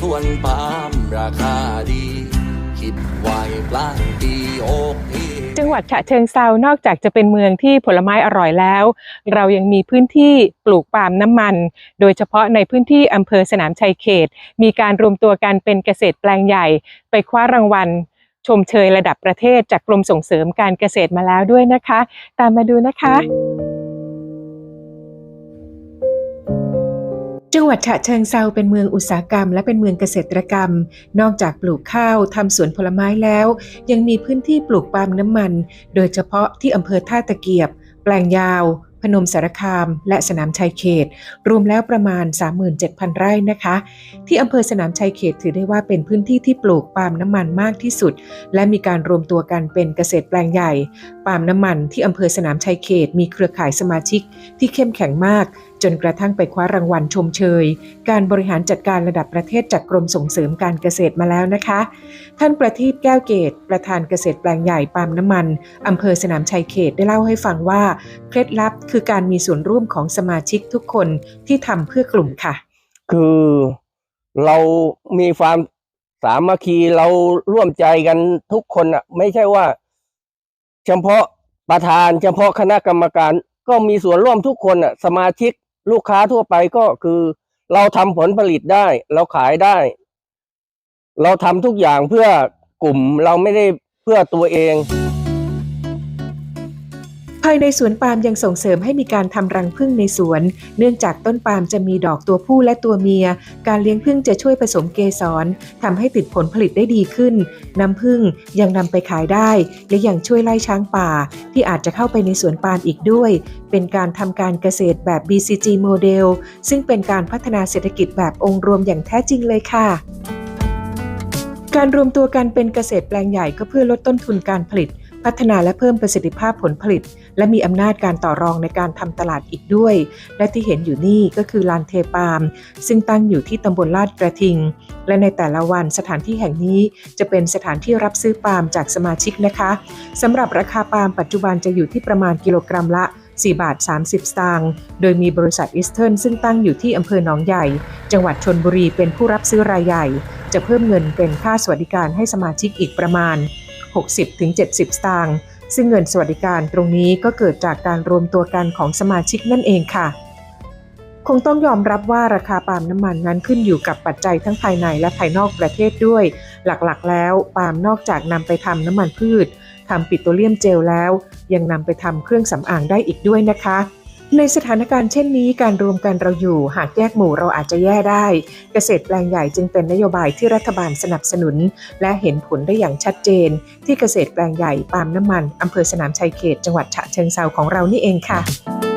สวนปาล์มราคาดี คิดไว้ปลางปีโอกเอจังหวัดฉะเชิงเซานอกจากจะเป็นเมืองที่ผลไม้อร่อยแล้ว เรายังมีพื้นที่ปลูกปาล์มน้ำมัน โดยเฉพาะในพื้นที่อำเภอสนามชัยเขต มีการรวมตัวกันเป็นเกษตรแปลงใหญ่ ไปคว้ารางวัล ชมเชยระดับประเทศจากกรมส่งเสริมการเกษตรมาแล้วด้วยนะคะ ตามมาดูนะคะ จังหวัดฉะเชิงเซาเป็นเมืองอุตสาหกรรม และเป็นเมืองเกษตรกรรม นอกจากปลูกข้าวทำสวนผลไม้แล้ว ยังมีพื้นที่ปลูกปาล์มน้ำมัน โดยเฉพาะที่อำเภอท่าตะเกียบ แปลงยาว พนมสารคาม และสนามชัยเขต รวมแล้วประมาณ 37,000 ไร่นะคะ ที่อำเภอสนามชัยเขตถือได้ว่าเป็นพื้นที่ที่ปลูกปาล์มน้ำมันมากที่สุด และมีการรวมตัวกันเป็นเกษตรแปลงใหญ่ ปาล์มน้ำมันที่อำเภอสนามชัยเขต มีเครือข่ายสมาชิกที่เข้มแข็งมากจนกระทั่งไปคว้ารางวัลชมเชย การบริหารจัดการระดับประเทศจากกรมส่งเสริมการเกษตรมาแล้วนะคะ ท่านประทีปแก้วเกต ประธานเกษตรแปลงใหญ่ปาล์มน้ำมันอำเภอสนามชัยเขตได้เล่าให้ฟังว่า เคล็ดลับคือการมีส่วนร่วมของสมาชิกทุกคนที่ทำเพื่อกลุ่มค่ะ คือเรามีความสามัคคีเราร่วมใจกันทุกคนอะ ไม่ใช่ว่า เฉพาะประธาน เฉพาะคณะกรรมการ ก็มีส่วนร่วมทุกคนอะ สมาชิก ลูกค้าทั่วไปก็คือเราทำผลผลิตได้ เราขายได้ เราทำทุกอย่างเพื่อกลุ่มเราไม่ได้เพื่อตัวเองายในสวนปาล์มยังส่งเสริมให้มีการทำรังผึ้งในสวน เนื่องจากต้นปาล์มจะมีดอกตัวผู้และตัวเมีย การเลี้ยงผึ้งจะช่วยผสมเกสรทำให้ติดผลผลิตได้ดีขึ้น น้ำผึ้งยังนำไปขายได้ และยังช่วยไล่ช้างป่า ที่อาจจะเข้าไปในสวนปาล์มอีกด้วย เป็นการทำการเกษตรแบบ BCG โมเดลซึ่งเป็นการพัฒนาเศรษฐกิจแบบองค์รวมอย่างแท้จริงเลยค่ะการรวมตัวกันเป็นเกษตรแปลงใหญ่ก็เพื่อลดต้นทุนการผลิต พัฒนาและเพิ่มประสิทธิภาพผลผลิต และมีอำนาจการต่อรองในการทำตลาดอีกด้วย และที่เห็นอยู่นี่ก็คือลานเทปาล์มซึ่งตั้งอยู่ที่ตำบลลาดกระทิง และในแต่ละวันสถานที่แห่งนี้จะเป็นสถานที่รับซื้อปาล์มจากสมาชิกนะคะสำหรับราคาปาล์มปัจจุบันจะอยู่ที่ประมาณกิโลกรัมละ4บาท 30 สตางค์ โดยมีบริษัทอิสเทิร์นซึ่งตั้งอยู่ที่อำเภอหนองใหญ่ จังหวัดชนบุรีเป็นผู้รับซื้อรายใหญ่ จะเพิ่มเงินเป็นค่าสวัสดิการให้สมาชิกอีกประมาณ 60-70 สตางค์ซึ่งเงินสวัสดิการตรงนี้ก็เกิดจากการรวมตัวกันของสมาชิกนั่นเองค่ะ คงต้องยอมรับว่าราคาปาล์มน้ำมันนั้นขึ้นอยู่กับปัจจัยทั้งภายในและภายนอกประเทศด้วย หลักๆ แล้วปาล์มนอกจากนำไปทำน้ำมันพืชทำปิโตรเลียมเจลแล้ว ยังนำไปทำเครื่องสำอางได้อีกด้วยนะคะ ในสถานการณ์เช่นนี้การรวมกันเราอยู่หากแยกหมู่เราอาจจะแย่ได้ เกษตรแปลงใหญ่จึงเป็นนโยบายที่รัฐบาลสนับสนุน และเห็นผลได้อย่างชัดเจน ที่เกษตรแปลงใหญ่ปาล์มน้ำมันอำเภอสนามชัยเขตจังหวัดฉะเชิงเซาของเรานี่เองค่ะ